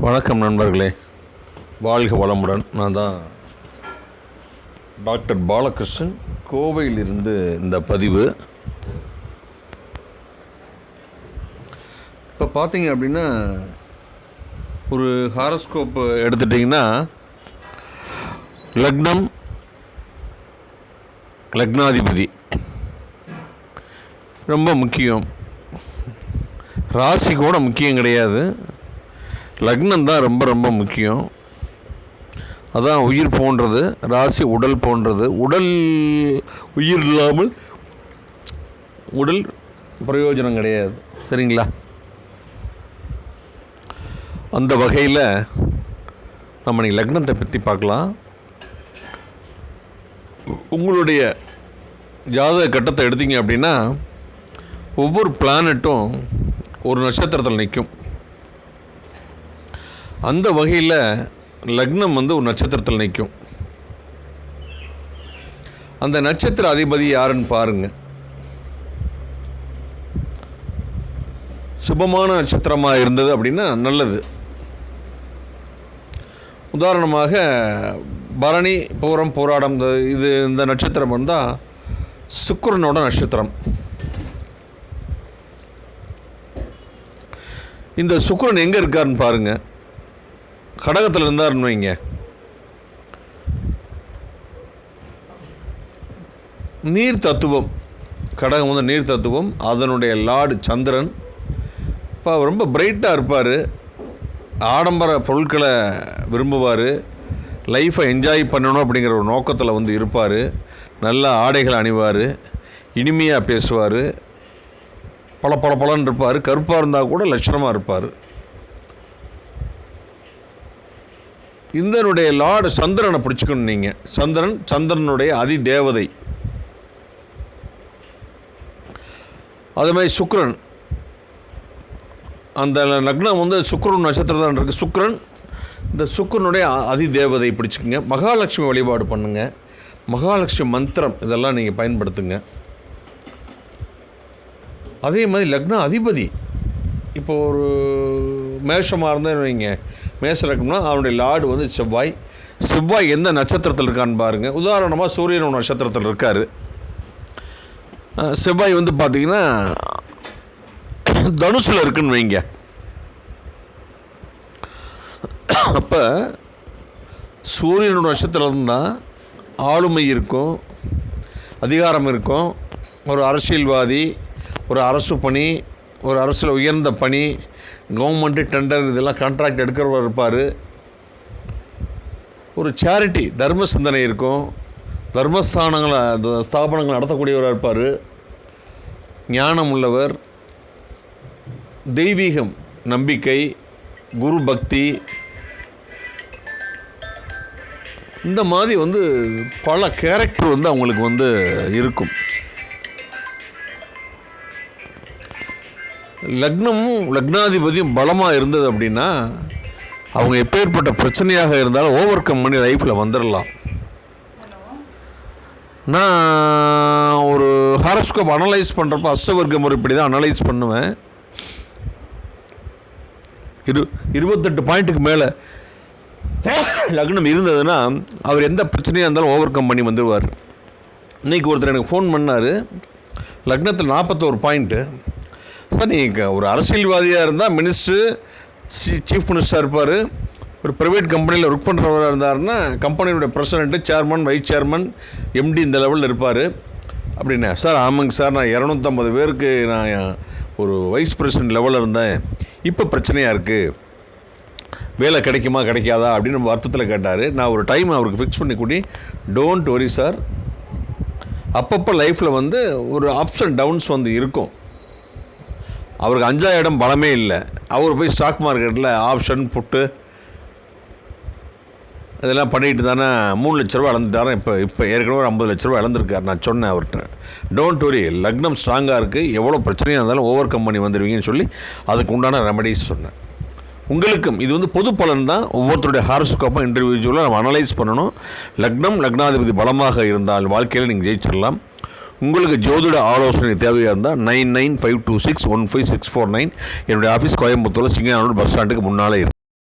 வணக்கம் நண்பர்களே. வாழ்க வளமுடன். நான் தான் டாக்டர் பாலகிருஷ்ணன். கோவையிலிருந்து இந்த பதிவு. இப்போ பார்த்தீங்க அப்படின்னா ஒரு ஹாரஸ்கோப் எடுத்துட்டிங்கன்னா லக்னம் லக்னாதிபதி. ரொம்ப முக்கியம். ராசி கூட முக்கியம் கிடையாது. லக்னம் தான் ரொம்ப ரொம்ப முக்கியம். அதான் உயிர் போன்றது ராசி உடல் போன்றது. உடல் உயிர் இல்லாமல் உடல் பிரயோஜனம் கிடையாது. சரிங்களா? அந்த வகையில் நம்ம இன்னைக்கு லக்னத்தை பற்றி பார்க்கலாம். உங்களுடைய ஜாதக கட்டத்தை எடுத்தீங்க அப்படின்னா ஒவ்வொரு பிளானட்டும் ஒரு நட்சத்திரத்தில் நிற்கும் அந்த வகையில் லக்னம் வந்து ஒரு நட்சத்திரத்தில் நிற்கும் அந்த நட்சத்திர அதிபதி யாருன்னு பாருங்க. சுபமான நட்சத்திரமாக இருந்தது அப்படின்னா நல்லது. உதாரணமாக பரணி பூரம் போராடம் இந்த இது இந்த நட்சத்திரம் வந்தால் சுக்கரனோட நட்சத்திரம். இந்த சுக்கரன் எங்கே இருக்காருன்னு பாருங்க. கடகத்தில் இருந்தாருன்னு வைங்க. நீர் தத்துவம். கடகம் வந்து நீர் தத்துவம். அதனுடைய லார்டு சந்திரன். இப்போ ரொம்ப பிரைட்டாக இருப்பார். ஆடம்பர பொருட்களை விரும்புவார். லைஃப்பை என்ஜாய் பண்ணணும் அப்படிங்கிற ஒரு நோக்கத்தில் வந்து இருப்பார். நல்ல ஆடைகள் அணிவார். இனிமையாக பேசுவார். பல பல பலன் இருப்பார். கருப்பாக இருந்தால் கூட லட்சணமாக இருப்பார். இந்தனுடைய லார்டு சந்திரனை பிடிச்சிக்கணும் நீங்கள் சந்திரன் சந்திரனுடைய அதி தேவதை அதே மாதிரி சுக்ரன் அந்த லக்னம் வந்து சுக்ரன் நட்சத்திரம் தான் இருக்குது சுக்ரன் இந்த சுக்கிரனுடைய அதி தேவதை பிடிச்சிக்கோங்க. மகாலட்சுமி வழிபாடு பண்ணுங்க. மகாலட்சுமி மந்திரம் இதெல்லாம் நீங்கள் பயன்படுத்துங்க. அதே மாதிரி லக்ன அதிபதி. இப்போ ஒரு மேஷமாக இருந்தால் வைங்க. மேஷ லக்னம்னா அவனுடைய லார்டு வந்து செவ்வாய். செவ்வாய் எந்த நட்சத்திரத்தில் இருக்கான்னு பாருங்கள் உதாரணமாக சூரியன் நட்சத்திரத்தில் இருக்கார். செவ்வாய் வந்து பார்த்தீங்கன்னா தனுசில் இருக்குன்னு வைங்க. அப்போ சூரியனோட நட்சத்திரம் தான் ஆளுமை இருக்கும் அதிகாரம் இருக்கும். ஒரு அரசியல்வாதி ஒரு அரசு பணி ஒரு அரசில் உயர்ந்த பணி கவர்மெண்ட்டு டெண்டர் இதெல்லாம் கான்ட்ராக்ட் எடுக்கிறவர் இருப்பார். ஒரு சேரிட்டி தர்ம சிந்தனை இருக்கும். தர்மஸ்தானங்களை ஸ்தாபனங்கள் நடத்தக்கூடியவராக இருப்பார். ஞானம் உள்ளவர். தெய்வீகம் நம்பிக்கை குரு பக்தி. இந்த மாதிரி வந்து பல கேரக்டர் வந்து அவங்களுக்கு வந்து இருக்கும். லக்னமும் லக்னாதிபதியும் பலமாக இருந்தது அப்படின்னா அவங்க எப்பேற்பட்ட பிரச்சனையாக இருந்தாலும் ஓவர் கம் பண்ணி லைஃப்பில் வந்துடலாம் நான் ஒரு ஹாரோஸ்கோப் அனலைஸ் பண்ணுறப்ப அஷ்டவர்க்க முறைப்படி தான் அனலைஸ் பண்ணுவேன். இரு இருபத்தெட்டு பாயிண்ட்டுக்கு மேலே லக்னம் இருந்ததுன்னா அவர் எந்த பிரச்சனையாக இருந்தாலும் ஓவர் கம் பண்ணி வந்துடுவார் இன்றைக்கி ஒருத்தர் எனக்கு ஃபோன் பண்ணார். லக்னத்தில் நாற்பத்தோரு பாயிண்ட்டு சார் நீங்கள் ஒரு அரசியல்வாதியாக இருந்தால் மினிஸ்டர் சி சீஃப் மினிஸ்டராக இருப்பார். ஒரு ப்ரைவேட் கம்பெனியில் ஒர்க் பண்ணுறவராக இருந்தாருன்னா கம்பெனியோட president chairman vice chairman MD இந்த லெவலில் இருப்பார். அப்படின்னா. சார் ஆமாங்க சார். நான் இரநூத்தம்பது பேருக்கு நான் ஒரு வைஸ் பிரசிடென்ட் லெவலில் இருந்தேன். இப்போ பிரச்சனையாக இருக்குது வேலை கிடைக்குமா கிடைக்காதா? அப்படின்னு வருத்தத்தில் கேட்டார். நான் ஒரு டைம் அவருக்கு ஃபிக்ஸ் பண்ணி கூட்டி டோன்ட் வரி சார் அப்பப்போ லைஃப்பில் வந்து ஒரு அப்ஸ் அண்ட் டவுன்ஸ் வந்து இருக்கும். அவருக்கு அஞ்சாயிரம் இடம் பலமே இல்லை. அவர் போய் ஸ்டாக் மார்க்கெட்டில் ஆப்ஷன் புட்டு இதெல்லாம் பண்ணிட்டு தானே மூணு லட்ச ரூபா இழந்துட்டாரன் இப்போ இப்போ ஏற்கனவே ஒரு ஐம்பது லட்ச ரூபா இழந்திருக்கார் நான் சொன்னேன் அவர்கிட்ட. டோன்ட் வரி லக்னம் ஸ்ட்ராங்காக இருக்குது எவ்வளோ பிரச்சனையாக இருந்தாலும் ஓவர் கம் பண்ணி வந்துடுவீங்கன்னு சொல்லி அதுக்கு உண்டான ரெமடிஸ் சொன்னேன். உங்களுக்கும் இது வந்து பொது பலன் தான். ஒவ்வொருத்தருடைய ஹாரஸ்கோப்பாக இன்டிவிஜுவலாக நம்ம அனலைஸ் பண்ணணும். லக்னம் லக்னாதிபதி பலமாக இருந்தால் வாழ்க்கையில் நீங்கள் ஜெயிச்சிடலாம் உங்களுக்கு ஜோதிட ஆலோசனை தேவையாக இருந்தால் nine nine five two six one five six four nine என்னுடைய ஆஃபீஸ் கோயம்புத்தூர் சிங்கநாடு பஸ் ஸ்டாண்டுக்கு முன்னாலே இருக்கு.